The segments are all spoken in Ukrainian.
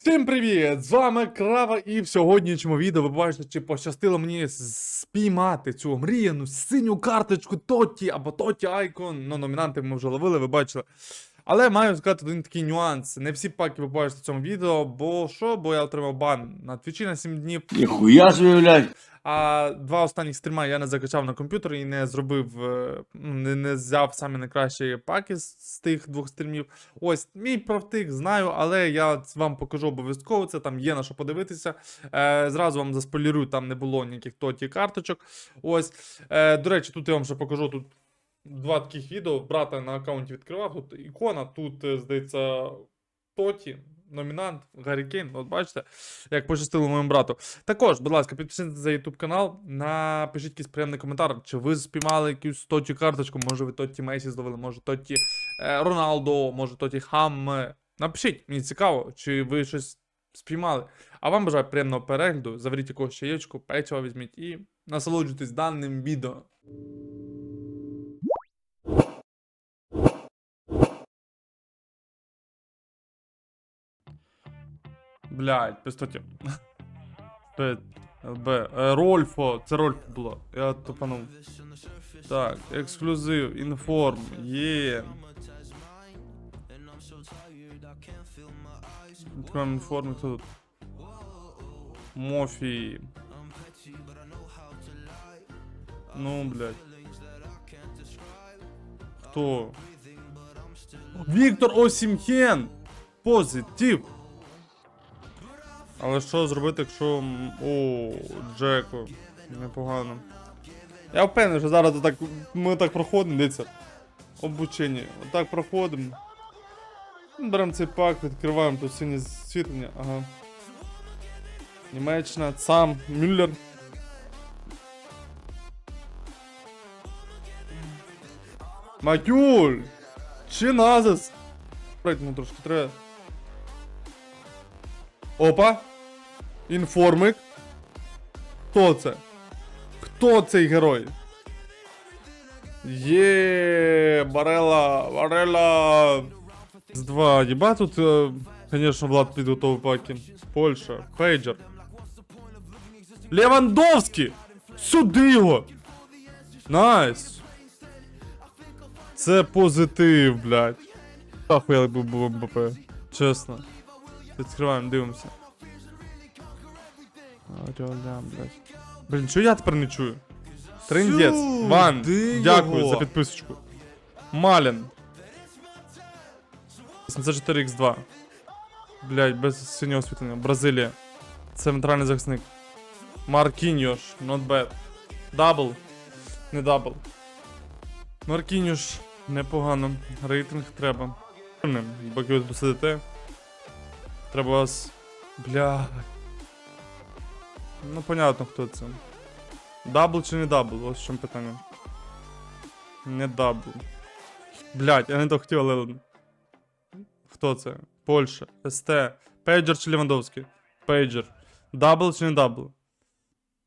Всім привіт! З вами Крава, і в сьогоднішньому відео ви бачите, чи пощастило мені спіймати цю мріяну синю карточку Тоті або Тоті Айкон. Ну, номінанти ми вже ловили, ви бачили. Але маю сказати один такий нюанс. Не всі паки ви бачите в цьому відео, бо що? Бо я отримав бан на твічі на 7 днів. Ніхуя блядь. А два останніх стріма я не закачав на комп'ютер і не зробив, е, ну, не, не взяв самі найкращі паки з, з тих двох стрімів. Ось, мій правтик знаю, але я вам покажу обов'язково. Це там є на що подивитися. Е, зразу вам заспойлерую, там не було ніяких тоті карточок. Ось. Е, до речі, тут я вам ще покажу тут. Два таких відео брата на аккаунті відкривав. Тут ікона, тут, е, здається, Тоті, номінант, Гаррі Кейн. От бачите, як пощастило моєму брату. Також, будь ласка, підпишіться за YouTube канал, напишіть якийсь приємний коментар, чи ви спіймали якусь Тоті карточку, може ви Тоті Месі зловили, може Тоті е, Роналдо, може Тоті Хам. Напишіть, мені цікаво, чи ви щось спіймали. А вам бажаю приємного перегляду, заваріть якогось чаєчку, печиво візьміть і насолоджуйтесь даним відео. Блядь, пистоті. Б, Е, Рольфо, це Рольфо було. Я тупанув. Так, ексклюзив, інформ, є. Відкриваємо інформ, хто тут? Мофі. Ну, блядь. Хто? Віктор Осімхен! Позитив! Але що зробити, якщо. О, Джеко. Непогано. Я впевнений, що зараз так, ми так проходимо, дивіться. Обучення. Отак проходимо. Беремо цей пак, відкриваємо тут синє світлення. Ага. Німеччина, сам, Мюллер. Матюль! Чи назис? Ну трошки треба. Опа. Інформик. Хто це? Хто цей герой? Є, Барела, Барела. З два. Єба тут, е, конечно, Влад підготовив паки. Польща, Пейджер. Левандовський! Сюди його! Найс! Це позитив, блядь. Ахуєлий був МБП. Чесно. Відкриваємо, дивимося. Блядь. Блін, що я тепер не чую? Трендець. Сюди Ван. Дякую за підписочку. Малін. 84x2. Блядь, без синього освітлення. Бразилія. Центральний захисник. Маркіньош. Not bad. Дабл. Не дабл. Маркіньош. Непогано. Рейтинг треба. Поки ви тут сидите. Треба вас. Бля. Ну, понятно, хто це. Дабл чи не дабл? Ось в чому питання. Не дабл. Блять, я не то хотів, але. Хто це? Польща. СТ. Пейджер чи Лівандовський? Пейджер. Дабл чи не дабл?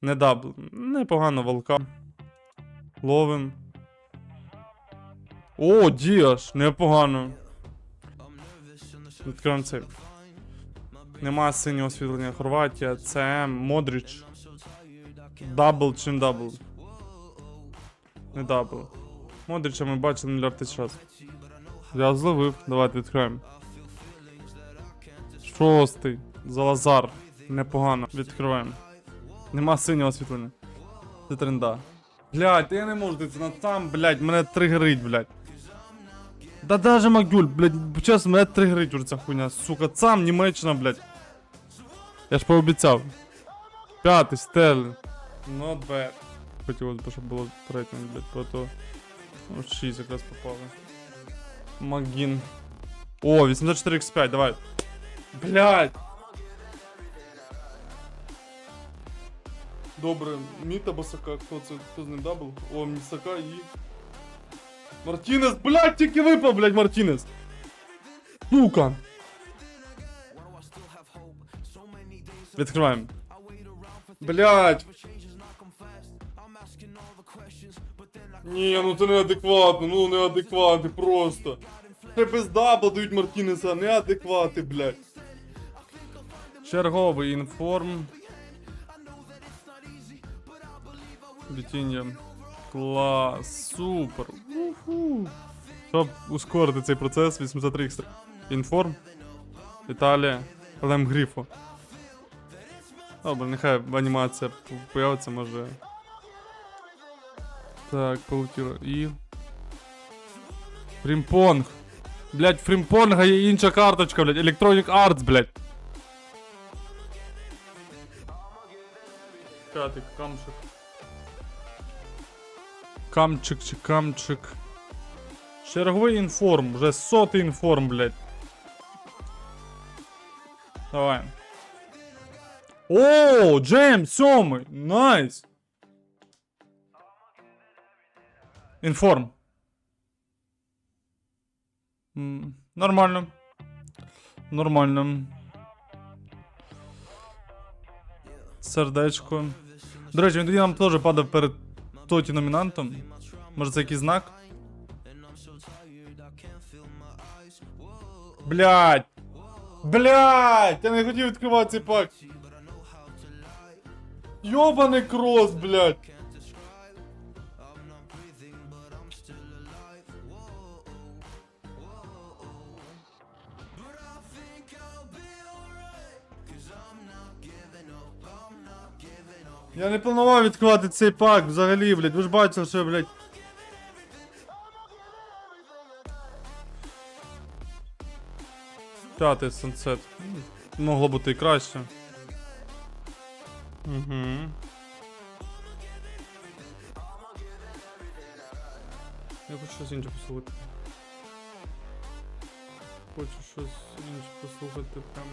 Не дабл. Непогано, волка. Ловим. О, Діаш, непогано. Відкриваємо цей. Нема синього освітлення. Хорватія, ЦМ, Модріч. Дабл чи не дабл? Не дабл. Модріча ми бачили мільярд тисяч раз. Я зловив. Давайте відкриємо. Шостий. Залазар. Непогано. Відкриваємо. Нема синього освітлення. Це тренда. Блять, я не можу дивитися на там, блять, мене тригерить, блять. Да даже Макдюль, блять, чесно, мене тригерить уже ця хуйня, сука, сам Німеччина, блять. Я ж пообіцяв. П'ятий, Стерлінг. Not bad. Хотілося б, щоб було третє, блять, про то. Ну, 6 якраз попали. Магін. О, 84x5, давай. Блять. Добре, Міта Босака, хто це? Хто з ним дабл? О, Місака і. Мартінес, блять, тільки випав, блять, Мартінес. Сука. Відкриваємо. Блять. Ні, ну це неадекватно, ну неадекватно просто. Без дабла дають Мартінеса, неадеквати, блять. Черговий інформ. Вітіння. Клас, супер. Уху. Щоб ускорити цей процес, 83 екстра. Інформ. Італія. Лем Гріфо. Добре, нехай анімація появиться, може. Так, полетіло. І. Фрімпонг. Блять, Фрімпонга є інша карточка, блять. Electronic Arts, блять. П'ятий камчик. Камчик чи камчик. Черговий інформ, вже сотий інформ, блять. Давай. О, Джеймс, сьомий. Найс. Інформ. М, Нормально. Нормально. Сердечко. До речі, він тоді нам теж падав перед тоті номінантом. Може це якийсь знак? Блять! Блять! Я не хотів відкривати цей пак. Йобаний крос, блять! Я не планував відкривати цей пак взагалі, блядь. Ви ж бачили, що, блядь. П'ятий сенсет. Могло бути і краще. Угу. Я хочу щось інше послухати. Хочу щось інше послухати прям.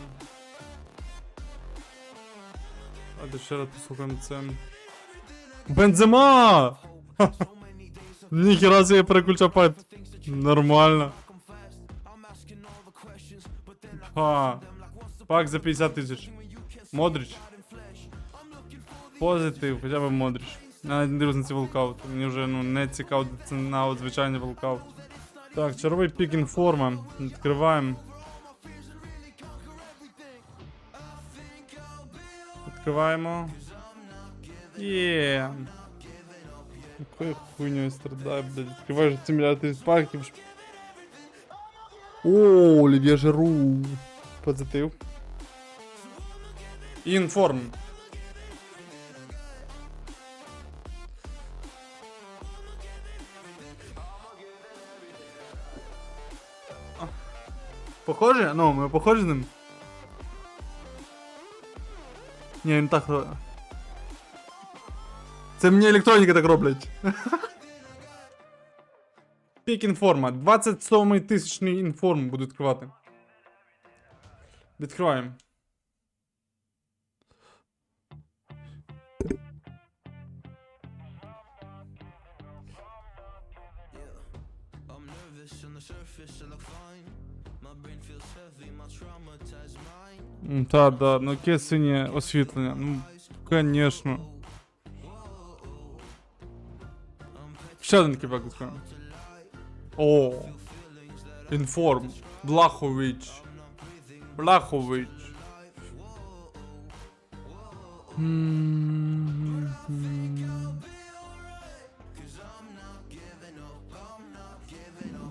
А ще раз послухаємо це. Бензема! Ніхера себе переключав пад. Нормально. Ха. Пак за 50 тисяч. Модрич. Позитив, хоча б Модрич. Навіть не дивлюсь на ці волкаути. Мені вже ну, не цікаво ціна от звичайний волкаут. Так, черговий пік інформа. Відкриваємо. Відкриваємо. Є. Якою хуйньою страдаю, блядь. Відкриваєш ці мільярди паків. О, Олів'є Жеру. Позитив. Інформ. Похоже? Ну, ми похожі з ним. Ні, він так. ро- Це мені електроніки так роблять. Пік інформа. 27 тисячний інформ буду відкривати. Відкриваємо. I'm nervous on the surface, I look fine. Та, да, ну яке синє освітлення. Ну, конечно. Ще один кібак відкриємо. О. Інформ. Блахович. Блахович. М,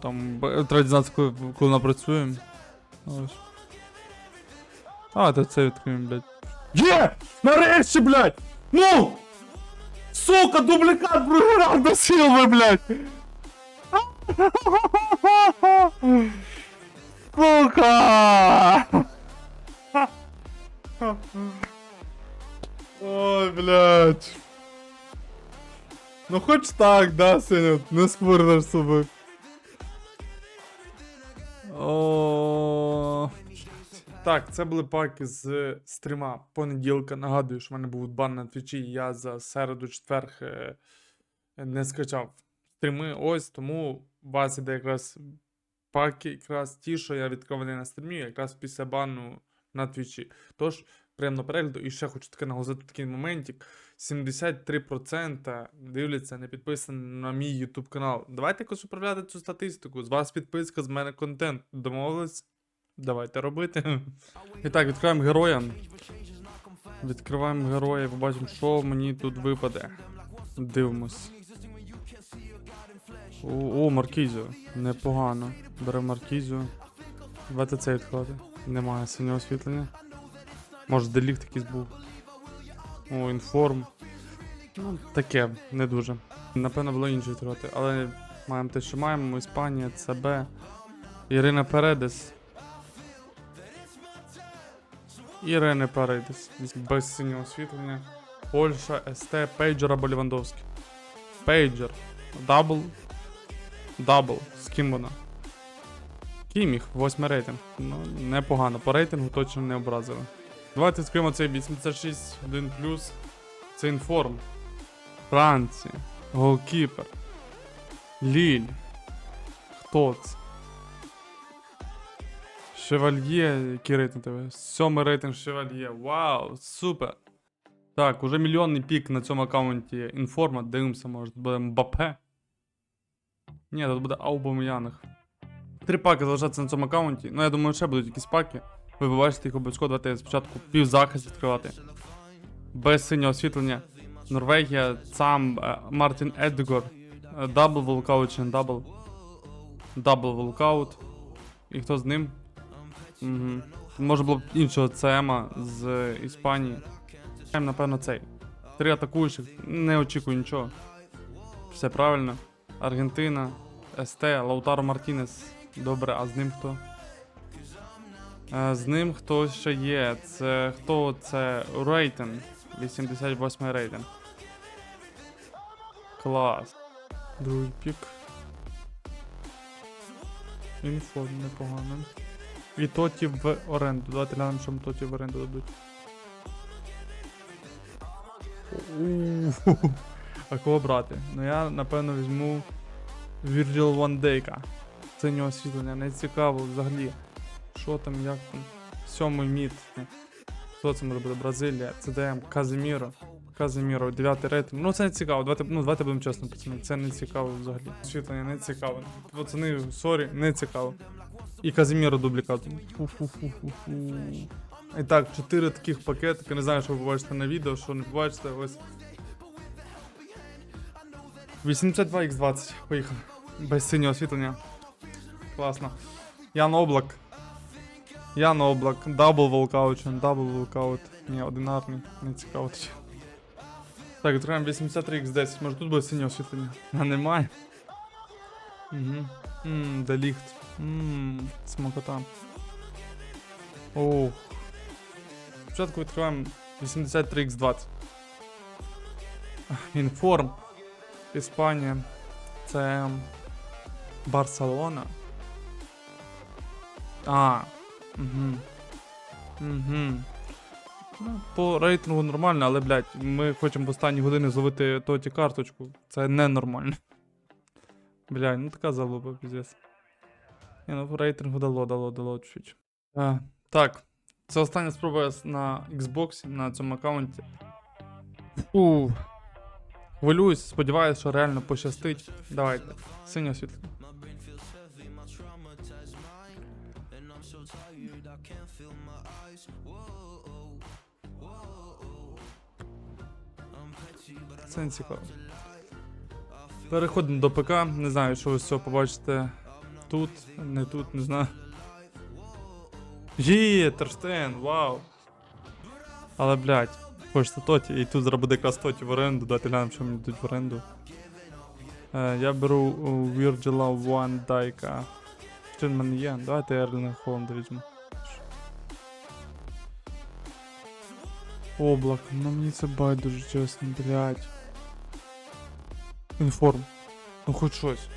Там треба дізнатися, коли, коли вона А, то це відкриємо, блядь. Є! Нарешті, блядь! Ну! Сука, дублікат Брюгеранда Сілви, блядь! Сука! Ой, блядь. Ну хоч так, да, синя, не спорь наш з собою. О. Так, це були паки з стріма понеділка. Нагадую, що в мене був бан на твічі, і я за середу четверг е, не скачав стріми. Ось тому у вас іде якраз паки, якраз ті, що я відкриваний на стрімі, якраз після бану на твічі. Тож, приємного перегляду. І ще хочу таке наголосити такий моментик. 73% дивляться, не підписані на мій YouTube канал. Давайте якось управляти цю статистику. З вас підписка, з мене контент. Домовились? Давайте робити. І так, відкриваємо героя. Відкриваємо героя побачимо, що мені тут випаде. Дивимось. О, о Маркізіо. Непогано. Беремо Маркізіо. Давайте цей відклади. Немає синього освітлення. Може, деліфт якийсь був. О, інформ. Ну, таке, не дуже. Напевно, було інше відкривати, але маємо те, що маємо. Іспанія, ЦБ. Ірина Передес. Ірини Паридес. Без синього освітлення. Польща, СТ, Пейджер або Лівандовський. Пейджер. Дабл. Дабл. З ким вона? Кіміх, восьмий рейтинг. Ну, непогано. По рейтингу точно не образили. Давайте відкриємо цей 86 1 Це інформ. Франція. Голкіпер. Ліль. Хто це? Шевальє, який рейтинг тебе? Сьомий рейтинг Шевальє. Вау, супер. Так, уже мільйонний пік на цьому аккаунті інформа. Дивимося, може, тут буде Мбапе. Ні, тут буде Аубамеянг. Три паки залишаться на цьому аккаунті. Ну, я думаю, ще будуть якісь паки. Ви побачите їх обов'язково. Давайте спочатку півзахист відкривати. Без синього освітлення. Норвегія, сам е, Мартін Едгор. Е, Дабл волкаут чи не дабл. Дабл волкаут. І хто з ним? Угу. Може було б іншого ЦМа з Іспанії. Напевно, цей. Три атакуючих. Не очікую нічого. Все правильно. Аргентина, СТ, Лаутаро Мартінес. Добре, а з ним хто? З ним хто ще є? Це хто це? Рейтинг. 88 рейтинг. Клас. Другий пік. Інформ непогано. І тоті в оренду. Давайте глянемо, що тоті в оренду дадуть. А кого брати? Ну я напевно візьму Virgil Van Dijk. Синього освітлення, не цікаво взагалі. Що там, як там? Сьомий мід. Хто це може бути? Бразилія, ЦДМ, Казиміро. Казиміро, 9 рейтинг. Ну це не цікаво. Давайте, ну, давайте будемо чесно, пацани. Це не цікаво взагалі. Освітлення не цікаво. Пацани, сорі, не цікаво. І Казиміро дублікат. Фу-фу-фу-фу-фу. І так, 4 таких пакетики. Не знаю, що ви побачите на відео, що не побачите. Ось. 82x20. Поїхали. Без синього освітлення. Класно. Ян Облак. Ян Облак. Дабл волкаут дабл волкаут. Ні, одинарний. Не цікаво. Так, відкриваємо 83x10. Може тут буде синє освітлення? А немає. Угу. Ммм, деліхт. Ммм, смакота. Ох. Спочатку відкриваємо 83x20. Інформ. Іспанія. Це Барселона. А. Угу. Угу. Ну, по рейтингу нормально, але, блядь, ми хочемо в останні години зловити тоті карточку. Це ненормально. Блядь, ну така залупа, піздець. Ні, ну по рейтингу дало, дало, дало чуть. А, так. Це остання спроба на Xbox на цьому аккаунті. Фу. Хвилююсь, сподіваюся, що реально пощастить. Давайте. Синє освітлення. Це не цікаво. Переходимо до ПК. Не знаю, що ви з цього побачите тут, не тут, не знаю. Є, Терштен, вау. Але, блядь, хочеться тоті, і тут буде якраз тоті в оренду, дати глянемо, що мені дадуть в оренду. Е, я беру Вірджила Ван Дайка. Що в мене є? Давайте Ерлінга Холланда візьму. Облак, ну мені це байдуже, чесно, блядь. Інформ. Ну хоч щось.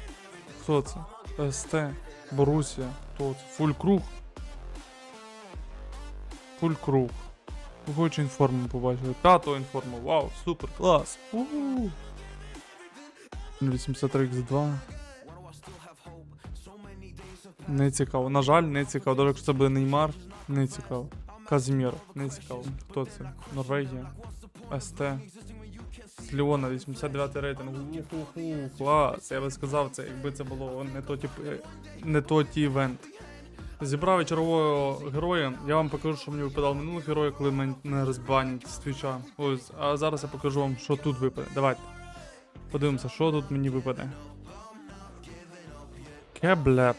Хто це? СТ, Борусія, хто це? Фуль круг. Фуль круг. Хочу інформу побачити. П'ятого інформу. Вау, супер, клас. У-у-у. 83x2. Не цікаво. На жаль, не цікаво. Даже якщо це буде Неймар, не цікаво. Казімір, не цікаво. Хто це? Норвегія. СТ. З Ліона, 89 рейтинг. Уху-ху, клас. Я би сказав це, якби це було не то тип, е, не то ті івент. Зібрав я чергового героя. Я вам покажу, що мені випадало минулих героїв, коли мене розбанять з твіча. Ось, а зараз я покажу вам, що тут випаде. Давайте. Подивимося, що тут мені випаде. Кеблер.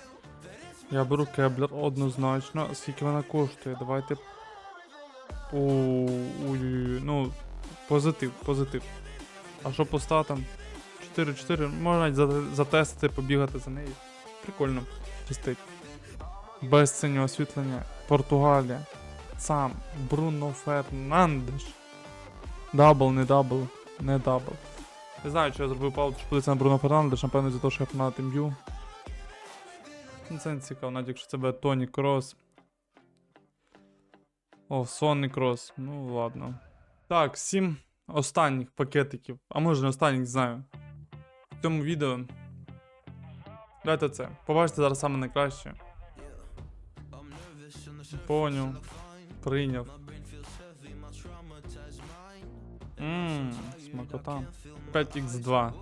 Я беру кеблер однозначно. Скільки вона коштує? Давайте. О, ой, ну, позитив, позитив. А що по статам? 4-4. Можна навіть затестити, побігати за нею. Прикольно. Чистить. Без синього освітлення. Португалія. Сам. Бруно Фернандеш. Дабл, не дабл. Не дабл. Не знаю, що я зробив паузу, що подивитися на Бруно Фернандеш, напевно, за те, що я фанатим б'ю. Ну, Це не цікаво, навіть якщо це буде Тоні Крос. О, Сонний Крос. Ну ладно. Так, сім останніх пакетиків. А може не останніх, знаю. В цьому відео. Давайте це. Побачите зараз саме найкраще. Поняв. Прийняв. Ммм, смакота. 5х2.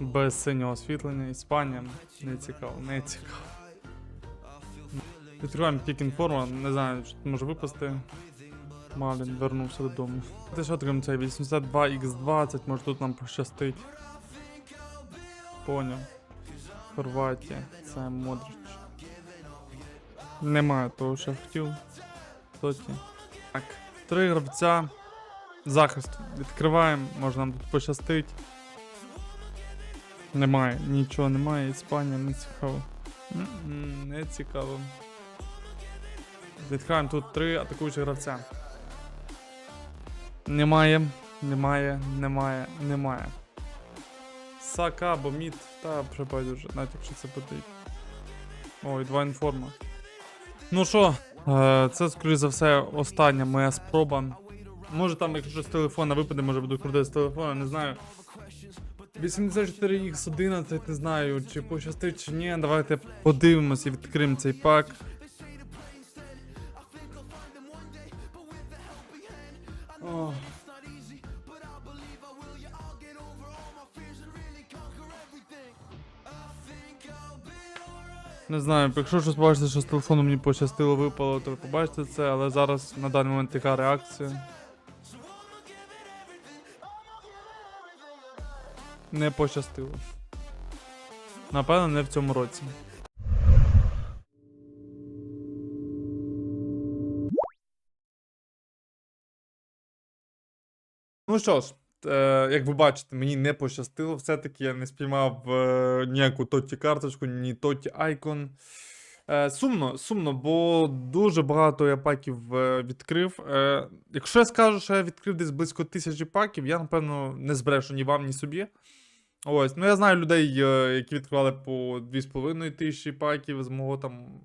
Без синього освітлення. Іспанія. Не цікаво, не цікаво. Відкриваємо тільки інформа, не знаю, що може випасти. Малін вернувся додому. Ти що отримаємо цей 82х20, може тут нам пощастить. Поняв. Хорватія, це Модрич. Немає того, що хотів. Тоті. Так, три гравця. Захист. Відкриваємо, може нам тут пощастить. Немає, нічого немає, Іспанія не цікаво. Не цікаво. Відкриваємо тут три атакуючі гравця. Немає, немає, немає, немає. Сака або мід, та вже байдуже, навіть якщо це потрібно. Ой, два інформа. Ну що, е, це, скоріш за все, остання моя спроба. Може там, якщо з телефона випаде, може буду крутити з телефона, не знаю. 84X11, не знаю, чи пощастить, чи ні. Давайте подивимось і відкриємо цей пак. Не знаю, якщо щось бачите, що з телефону мені пощастило випало, то ви побачите це, але зараз на даний момент така реакція. Не пощастило. Напевно, не в цьому році. Ну що ж, як ви бачите, мені не пощастило. Все-таки я не спіймав е, ніяку тоті карточку, ні тоті айкон. Е, сумно, сумно, бо дуже багато я паків е, відкрив. Е, якщо я скажу, що я відкрив десь близько тисячі паків, я напевно не збрешу ні вам, ні собі. Ось, ну я знаю людей, е, які відкривали по 2,5 тисячі паків з мого там.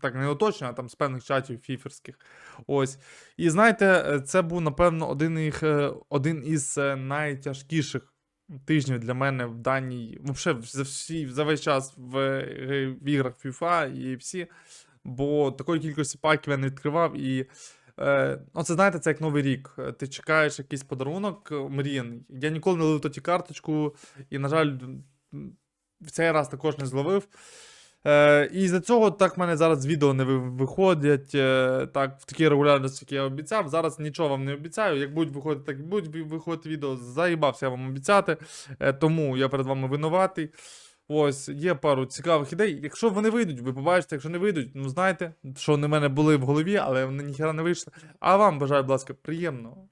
Так, не уточнено, а там з певних чатів фіферських. Ось. І знаєте, е, це був, напевно, один, їх, е, один із е, найтяжкіших тижнів для мене в даній. Взагалі, за, всі, за весь час в, в іграх FIFA і всі. Бо такої кількості паків я не відкривав. І е, ну, це знаєте, це як новий рік. Ти чекаєш якийсь подарунок мріяний. Я ніколи не ловив тоді карточку, і, на жаль, в цей раз також не зловив. Е, і з-за цього так в мене зараз відео не виходять е, так, в такій регулярності, як я обіцяв. Зараз нічого вам не обіцяю. Як будуть виходити, так будуть виходити відео. Заїбався вам обіцяти. Е, тому я перед вами винуватий. Ось, є пару цікавих ідей. Якщо вони вийдуть, ви побачите, якщо не вийдуть, ну знаєте, що вони в мене були в голові, але вони ніхера не вийшли. А вам бажаю, будь ласка, приємного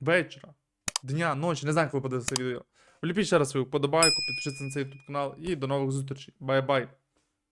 вечора, дня, ночі, не знаю, як ви подивитися це відео. Вліпіть ще раз свою вподобайку, підпишіться на цей YouTube канал і до нових зустрічей. Бай-бай.